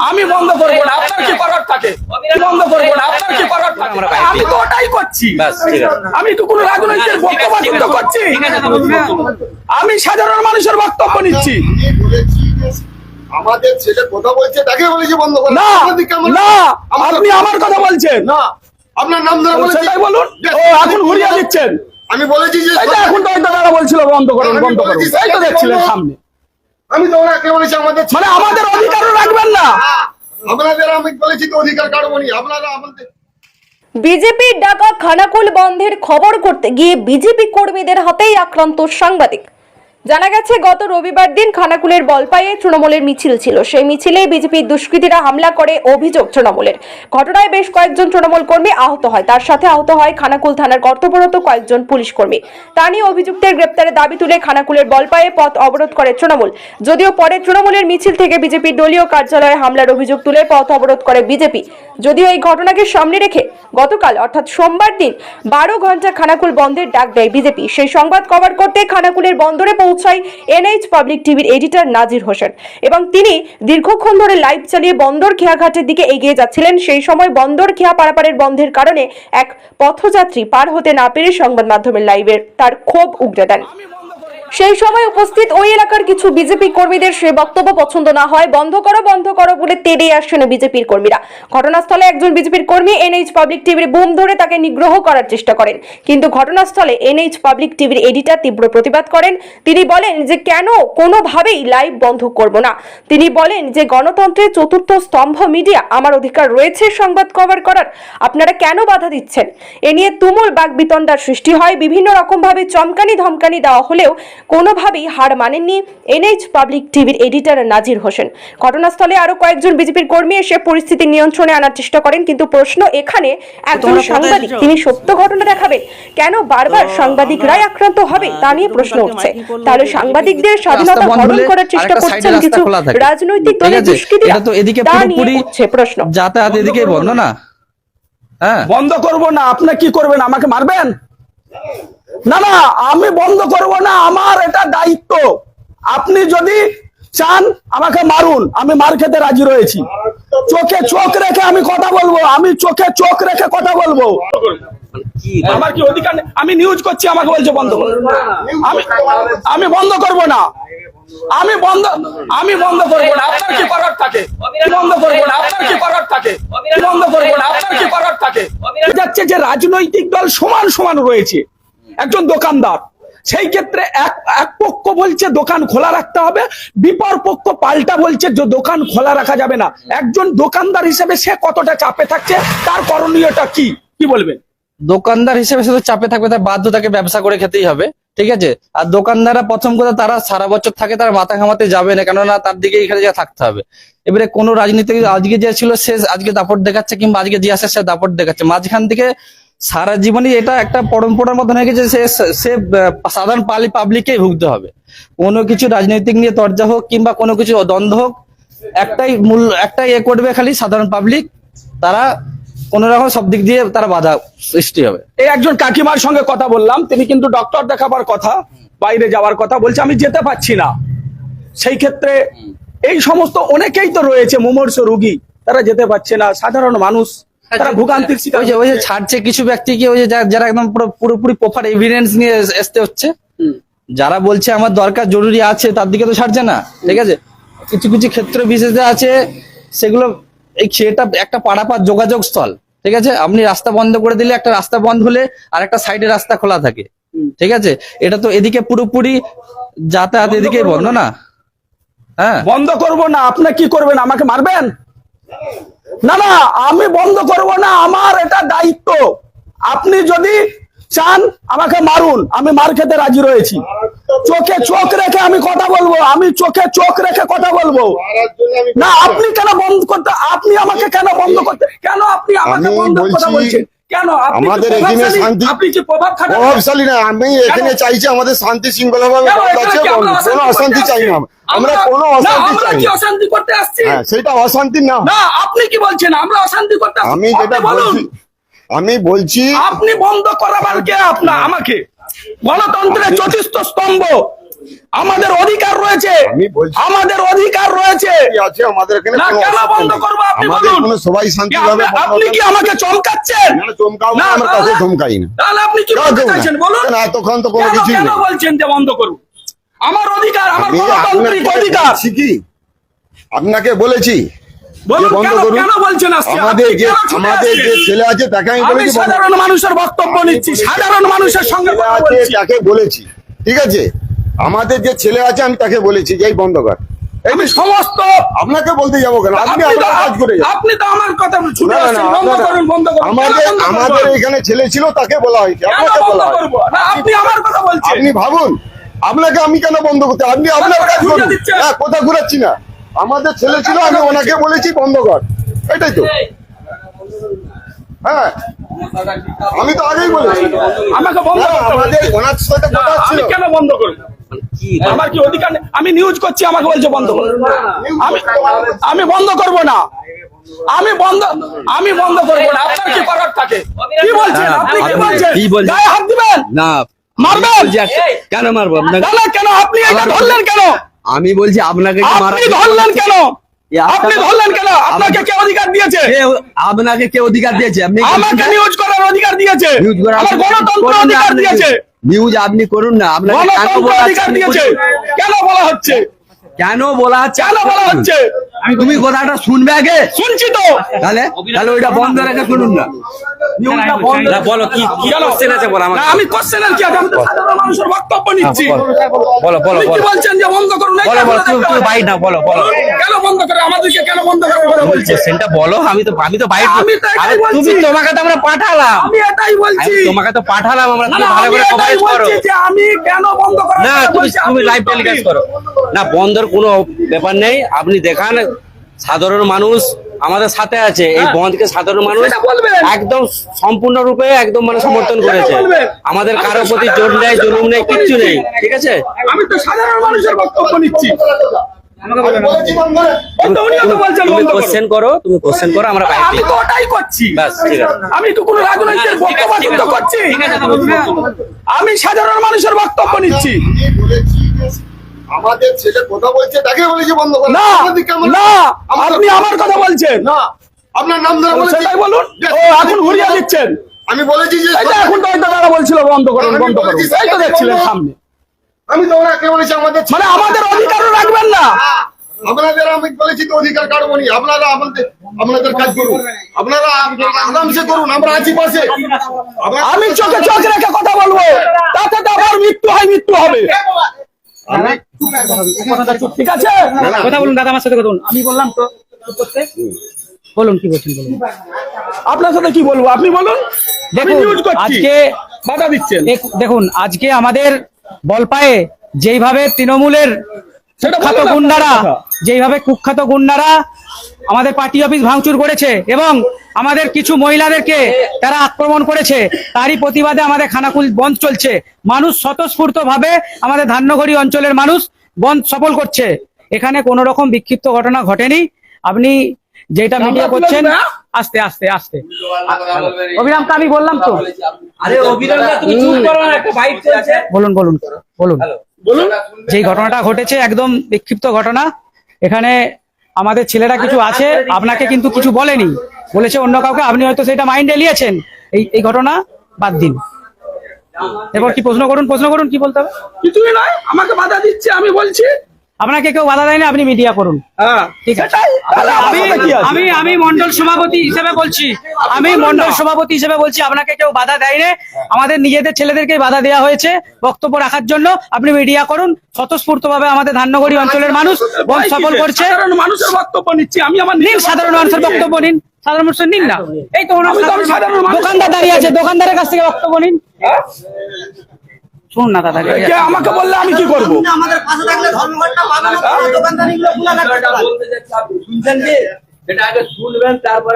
আমি বন্ধ করব না আপনার কি করার থাকে? বন্ধ করব না আপনার কি করার থাকে? আমি তো ওটাই করছি। আমি তো কোনো রাজনৈতিক বক্তব্য করছি। আমি সাধারণ মানুষের বক্তব্য নিচ্ছি। আমি বলেছি যে আমাদের ছেলে কথা বলছে তাকে বলেছি বন্ধ করো। না আপনাদের কেমন- না আপনি আমার কথা বলছেন। না আপনার নাম ধরে বলেছি। সেটাই বলুন। ও এখন ঘুরিয়ে দিচ্ছেন। আমি বলেছি যে এই তো এখন তো দাদা বলছিল বন্ধ করুন বন্ধ করুন। বলেছি, এই তো দেখছিলেন সামনে। আমি তো ওনাকে বলেছি আমাদের মানে আমাদের অধিকারও রাখবেন না। হ্যাঁ, আপনাদের আমি বলেছি তো অধিকার কাটবো নি আপনারা আমাদের বিজেপির ডাকা খানাকুল বন্ধের খবর করতে গিয়ে বিজেপি কর্মীদের হাতেই আক্রান্ত সাংবাদিক। জানা গেছে, গত রবিবার দিন খানাকুলের বলপাইয়ে তৃণমূলের মিছিল ছিল। সেই মিছিলে বিজেপির দুষ্কৃতীরা হামলা করে অভিযোগ তৃণমূলের। ঘটনায় বেশ কয়েকজন তৃণমূল কর্মী আহত হয়। তার সাথে আহত হয় খানাকুল থানার কর্তব্যরত কয়েকজন পুলিশ কর্মী। তা নিয়ে অভিযুক্তের গ্রেপ্তারের দাবি তুলে খানাকুলের বলপাইয়ে পথ অবরোধ করে তৃণমূল। যদিও পরে তৃণমূলের মিছিল থেকে বিজেপির দলীয় কার্যালয়ে হামলার অভিযোগ তুলে পথ অবরোধ করে বিজেপি। যদিও এই ঘটনাকে সামনে রেখে গতকাল, অর্থাৎ সোমবার দিন, বারো ঘণ্টা খানাকুল বন্ধের ডাক দেয় বিজেপি। সেই সংবাদ কভার করতে খানাকুলের বন্দরে পৌঁছায় এনএইচ পাবলিক টিভির এডিটর নাজির হোসেন। এবং তিনি দীর্ঘক্ষণ ধরে লাইভ চালিয়ে বন্দর খেয়াঘাটের দিকে এগিয়ে যাচ্ছিলেন। সেই সময় বন্দর খেয়া পারাপারের বন্ধের কারণে এক পথযাত্রী পার হতে না পেরে সংবাদ মাধ্যমের লাইভের তার ক্ষোভ উগড়ে দেন। সেই সময় উপস্থিত ওই এলাকার কিছু বিজেপি কর্মীদের সে বক্তব্য পছন্দ না হয়। বন্ধ করো বন্ধ করো বলে তেড়ে আসছেন বিজেপির কর্মীরা। ঘটনাস্থলে একজন বিজেপির কর্মী এনএইচ পাবলিক টিভির বুম ধরে তাকে নিগ্রহ করার চেষ্টা করেন। কিন্তু ঘটনাস্থলে এনএইচ পাবলিক টিভির এডিটর তীব্র প্রতিবাদ করেন। তিনি বলেন যে, কেন? কোনোভাবেই লাইভ বন্ধ করব না। তিনি বলেন যে গণতন্ত্রের চতুর্থ স্তম্ভ মিডিয়া আমার অধিকার রয়েছে সংবাদ কভার করার। আপনারা কেন বাধা দিচ্ছেন? এ নিয়ে তুমুল বাক বিতণ্ডার সৃষ্টি হয়। বিভিন্ন রকমভাবে চমকানি ধমকানি দেওয়া হলেও কোনোভাবেই হার মানেননি এনএইচ পাবলিক টিভির এডিটর নাজির হোসেন। ঘটনাস্থলে আরও কয়েকজন বিজেপির কর্মী এসে পরিস্থিতি নিয়ন্ত্রণে আনার চেষ্টা করেন কিন্তু প্রশ্ন এখানে একজন সাংবাদিক তিনি সত্য ঘটনা দেখাবেন কেন বারবার সাংবাদিকরাই আক্রান্ত হবে? তা নিয়ে প্রশ্ন উঠছে। তাহলে সাংবাদিকদের স্বাধীনতা বন্ধ হরণ করার চেষ্টা করছেন কিছু। রাজনৈতিক দলের? দুষ্কৃতীরা। তো এদিকে তা নিয়ে পুরোপুরি উঠছে প্রশ্ন। যাতায়াত এদিকেই বন্ধ না? হ্যাঁ। বন্ধ করব না আপনি কি করবেন? আমাকে মারবেন? না না, আমি বন্ধ করব না, আমার এটা দায়িত্ব। আপনি যদি চান, আমাকে মারুন, আমি মার খেতে রাজি রয়েছি। চোখে চোখ রেখে আমি কথা বলব, আমি চোখে চোখ রেখে কথা বলব। আমার কি অধিকার আমি নিউজ করছি, আমাকে বলছে বন্ধ করো। আমি আমি বন্ধ করব না। আমি বন্ধ আমি বন্ধ করব না। আপনার কি করার থাকে? বন্ধ করব না। আপনার কি করার থাকে? বন্ধ করব না। আপনার কি করার থাকে? যাচ্ছে যে রাজনৈতিক দল সমান সমান রয়েছে। একজন দোকানদার। সেই ক্ষেত্রে এক এক পক্ষ বলছে দোকান খোলা রাখতে হবে, বিপর পক্ষ পাল্টা বলছে যে দোকান খোলা রাখা যাবে না। একজন দোকানদার হিসেবে সে কতটা চাপে থাকছে, তার করণীয়টা কি? কি বলবেন? দোকানদার হিসেবে শুধু চাপে থাকবে, তার বাধ্য তাকে ব্যবসা করে খেতেই হবে, ঠিক আছে? আর দোকানদাররা প্রথম কথা তারা সারা বছর থাকে, তারা মাথা ঘামাতে যাবে না, কেননা তার দিকে এখানে যা থাকতে হবে। এবারে কোনো রাজনীতি আজকে যে ছিল সে আজকে দাপট দেখাচ্ছে কিংবা আজকে যে আসে সে দাপট দেখাচ্ছে। মাঝখান থেকে সারা জীবনই এটা একটা পরম্পরার মতন হয়ে গেছে সে সে সাধারণ পালি পাবলিককেই ভুগতে হবে। কোনো কিছু রাজনৈতিক নিয়ে তর্জা হোক কিংবা কোনো কিছু দ্বন্দ্ব হোক, একটাই মূল, একটাই এ করবে খালি সাধারণ পাবলিক তারা কোন রকম সব দিক দিয়ে তারা বাধা সৃষ্টি হবে। এই একজন কাকিমার সঙ্গে কথা বললাম, তিনি কিন্তু ডক্টর দেখাবার কথা, বাইরে যাওয়ার কথা বলছে, আমি যেতে পারছি না। সেই ক্ষেত্রে এই সমস্ত অনেকেই তো রয়েছে মুমর্ষ রোগী, তারা যেতে পারছে না, সাধারণ মানুষ। তারা ভোগান্তির শিকার ওই যে ওই যে ছাড়ছে কিছু ব্যক্তিকে ওই যে যারা একদম পুরো পুরোপুরি প্রপার এভিডেন্স নিয়ে আসতে হচ্ছে। যারা বলছে আমার দরকার জরুরি আছে তার দিকে তো ছাড়ছে না ঠিক আছে? কিছু কিছু ক্ষেত্র বিশেষে আছে সেগুলো এই সেটা একটা পাড়াপাড় যোগাযোগ স্থল ঠিক আছে? আপনি রাস্তা বন্ধ করে দিলে একটা রাস্তা বন্ধ হলে আর একটা সাইডে রাস্তা খোলা থাকে ঠিক আছে? এটা তো এদিকে পুরোপুরি যাতায়াত এদিকে বন্ধ না। হ্যাঁ। বন্ধ করব না আপনি কি করবেন আমাকে মারবেন? না না আমি বন্ধ করব না আমার এটা দায়িত্ব। আপনি যদি চান আমাকে মারুন আমি মার খেতে রাজি রয়েছি। চোখে চোখ রেখে আমি কথা বলব আমি চোখে চোখ রেখে কথা বলব। না আপনি কেন বন্ধ করতে আপনি আমাকে কেন বন্ধ করতে কেন আপনি আমাকে বন্ধ কথা বলছেন? কেন? আমাদের এখানে শান্তি- আপনি কি প্রভাব খাটাবেন? প্রভাবশালী না আমি এখানে চাইছি আমাদের শান্তি শৃঙ্খলা ভাবে আছে কোনো অশান্তি চাই না। আমরা কোনো অশান্তি চাই না। অশান্তি করতে আসছি? হ্যাঁ সেটা অশান্তি না। না আপনি কি বলছেন? আমরা অশান্তি করতে আমি যেটা আপনি। বলছি আমি বলছি আপনি বন্ধ করাবার কে আপনার আমাকে? গণতন্ত্রের চতুর্থ স্তম্ভ। আমাদের অধিকার রয়েছে। আমাদের অধিকার রয়েছে। আমাদের এখানে কেন বন্ধ করব আপনি বলুন? সবাই কি আপনি- কি আমাকে চমকাচ্ছেন? না, আমরা চমকাই না। তাহলে আপনি কি বলতে চাইছেন বলুন? কেন এতক্ষণ তো কোনো কেন বলছেন যে বন্ধ করুন? আমার অধিকার আমার গণতান্ত্রিক অধিকার। কি? আপনাকে বলেছি বলুন বন্ধ করুন। কেন বলছেন আজকে? আমাদের যে আমাদের যে ছেলে আছে তাকে আমি বলেছি সাধারণ মানুষের বক্তব্য নিচ্ছি সাধারণ মানুষের সঙ্গে তাকে বলেছি। ঠিক আছে? আমাদের যে ছেলে আছে আমি তাকে বলেছি যে এই বন্ধ কর। আমি সমস্ত আপনাকে বলতে যাব কেন? আপনি তো কাজ করে আপনি তো আমার কথা ছুটে না, না, আসছেন না, বন্ধ করুন বন্ধ করুন। আমাদের এখানে ছেলে ছিল তাকে বলা হয়েছে। আপনাকে বলা হয়েছে। আপনি আমার কথা বলছেন। আপনি ভাবুন আপনাকে আমি কেন বন্ধ করতে? আপনি আপনার কাজ ঘুরিয়ে করুন। দিচ্ছেন। কোথা ঘুরাচ্ছি না। আমাদের ছেলে ছিল আমি ওনাকে বলেছি বন্ধ কর। এটাই তো। হ্যাঁ। আমি তো আগেই বলেছি। আমাকে বন্ধ আমাদের ওনার সাথে কথা ছিল। কেন বন্ধ করব? আমার কি অধিকার নেই? আমি নিউজ করছি আমাকে বলছে বন্ধ করো। আমি আমি বন্ধ করব না। আমি বন্ধ আমি বন্ধ করব না। আপনার কি করার থাকে? কি বলছেন? আপনি কি বলছেন? কি বলছেন? গায়ে হাত দিবেন? না। মারবেন? কেন মারবো? আপনাকে কেন কেন? আপনি এটা ধরলেন কেন? আমি বলছি আপনাকে কি মারা আপনি ধরলেন কেন? এ আপনি ধরলেন কেন? আপনাকে কে অধিকার দিয়েছে? আপনাকে কে অধিকার দিয়েছে? আপনি আমাকে নিউজ করার অধিকার দিয়েছে। নিউজ করার আমার গণতন্ত্র অধিকার দিয়েছে। নিউজ আপনি করুন না আপনাকে কেন বলা হচ্ছে? কেন বলা হচ্ছে? কেন বলা হচ্ছে? কেন বলা হচ্ছে? তুমি কথাটা শুনবে আগে? শুনছি তো। তাহলে তাহলে ওইটা বন্ধ রেখে শুনুন না, বলো কি কি কোশ্চেন আছে বলো আমাকে না, আমি কোশ্চেনের কি আছে আমি তো সাধারণ মানুষের বক্তব্য নিচ্ছি। বলো বলো কি বলছেন যে বন্ধ করুন এই বলো, বলো, তুমি- তুমি বাইট নাও, বলো, বলো। কেন বন্ধ করে? আমাদেরকে কেন বন্ধ করে কথা বলছে কোশ্চেনটা বলো আমি তো আমি তো বাইট আমি। তুমি তোমাকে তো আমরা পাঠালাম। আমি এটাই বলছি। তোমাকে তো পাঠালাম আমরা না তুমি ভালো করে কভারেজ করো। যে আমি কেন বন্ধ করার না কথা তুমি বলছি, তুমি লাইভ টেলিকাস্ট করো। না বন্ধের কোনো ব্যাপার নেই আপনি দেখান সাধারণ মানুষ আমাদের সাথে আছে। এই হ্যাঁ। বন্ধকে সাধারণ মানুষ একদম সম্পূর্ণ রূপে একদম মানে সমর্থন করেছে। আমাদের আমি কারোর প্রতি জোর নেই জুলুম নেই কিচ্ছু নেই ঠিক আছে? আমি তো সাধারণ মানুষের বক্তব্য নিচ্ছি। তুমি কোশ্চেন করো। তুমি কোশ্চেন করো আমরা বাইট আমি তো ওটাই করছি। ব্যাস, ঠিক আছে। আমি তো কোনো রাজনৈতিক বক্তব্য করছি। সাধারণ মানুষের বক্তব্য নিচ্ছি। আমাদের ছেলে কথা বলছে তাকে বলেছি বন্ধ করে। না না আপনি আমার কথা বলছেন। না আপনার নাম ধরে বলেছি। বলুন। ও এখন ঘুরিয়ে দিচ্ছেন। আমি বলেছি যে এখন তো দাদা বলছিল বন্ধ করুন বন্ধ করুন। এই তো দেখছিলেন সামনে। আমি তো ওনাকে বলেছি আমাদের মানে আমাদের অধিকারও রাখবেন না। আপনাদের আমি বলেছি তো অধিকার কাটবো নি আপনারা আমাদের আপনাদের কাজ করুন। আপনারা আরামসে করুন আমরা আছি পাশে। আমরা- আমি চোখে চোখ রেখে কথা বলব। তাতে তো আবার মৃত্যু হয় মৃত্যু হবে। ঠিক আছে? কথা বলুন দাদা আমার সাথে কথা বলুন। আমি বললাম তো বলুন কি বলছেন বলুন। আপনার সাথে কি বলব? আপনি বলুন। দেখুন আজকে বাধা দিচ্ছেন। দেখুন আজকে আমাদের বলপায়ে যেইভাবে তৃণমূলের কুখ্যাত গুন্ডারা। যেইভাবে কুখ্যাত গুন্ডারা আমাদের পার্টি অফিস ভাঙচুর করেছে এবং আমাদের কিছু মহিলাদেরকে তারা আক্রমণ করেছে তারই প্রতিবাদে আমাদের খানাকুল বন্ধ চলছে। মানুষ স্বতঃস্ফূর্ত ভাবে আমাদের ধান্যগড়ি অঞ্চলের মানুষ বন্ধ সফল করছে। এখানে কোনো রকম বিক্ষিপ্ত ঘটনা ঘটেনি। আপনি যেটা মিডিয়া করছেন? আস্তে আস্তে আস্তে। অবিরামকে আমি বললাম তো। আরে অভিরাম তুমি চুপ করো না একটা বাইট চলছে বলুন বলুন বলুন। যেই ঘটনাটা ঘটেছে একদম বিক্ষিপ্ত ঘটনা। এখানে আমাদের ছেলেরা কিছু আছে আপনাকে কিন্তু কিছু বলেনি। বলেছে অন্য কাউকে আপনি হয়তো সেটা মাইন্ডে নিয়েছেন। এই এই ঘটনা বাদ দিন। এবার কি প্রশ্ন করুন? প্রশ্ন করুন কি বলতে হবে? কিছুই নয় আমাকে বাধা দিচ্ছে আমি বলছি। আপনাকে কেউ বাধা দেয়নি আপনি মিডিয়া করুন। হ্যাঁ। আমি? আমি আমি মন্ডল সভাপতি হিসেবে বলছি। আমি মন্ডল সভাপতি হিসেবে বলছি আপনাকে কেউ বাধা দেয়নি। আমাদের নিজেদের ছেলেদেরকে বাধা দেওয়া হয়েছে বক্তব্য রাখার জন্য। আপনি মিডিয়া করুন। স্বতঃস্ফূর্ত ভাবে আমাদের ধান্যগড়ি অঞ্চলের মানুষ বন্ধ সফল করছে। সাধারণ মানুষের বক্তব্য নিচ্ছি? আমি আমার নিন সাধারণ মানুষের বক্তব্য নিন। সাধারণ মানুষের নিন না। এই তো। দোকানদার দাঁড়িয়ে আছে। দোকানদারের কাছ থেকে বক্তব্য নিন। শুনুন না দাদা কে আমাকে বললে আমি কি করব? আমাদের পাশে থাকলে ধর্মঘটটা পালন দোকানদারিগুলো খোলা রাখতে শুনছেন কি? এটা আগে শুনবেন তারপরে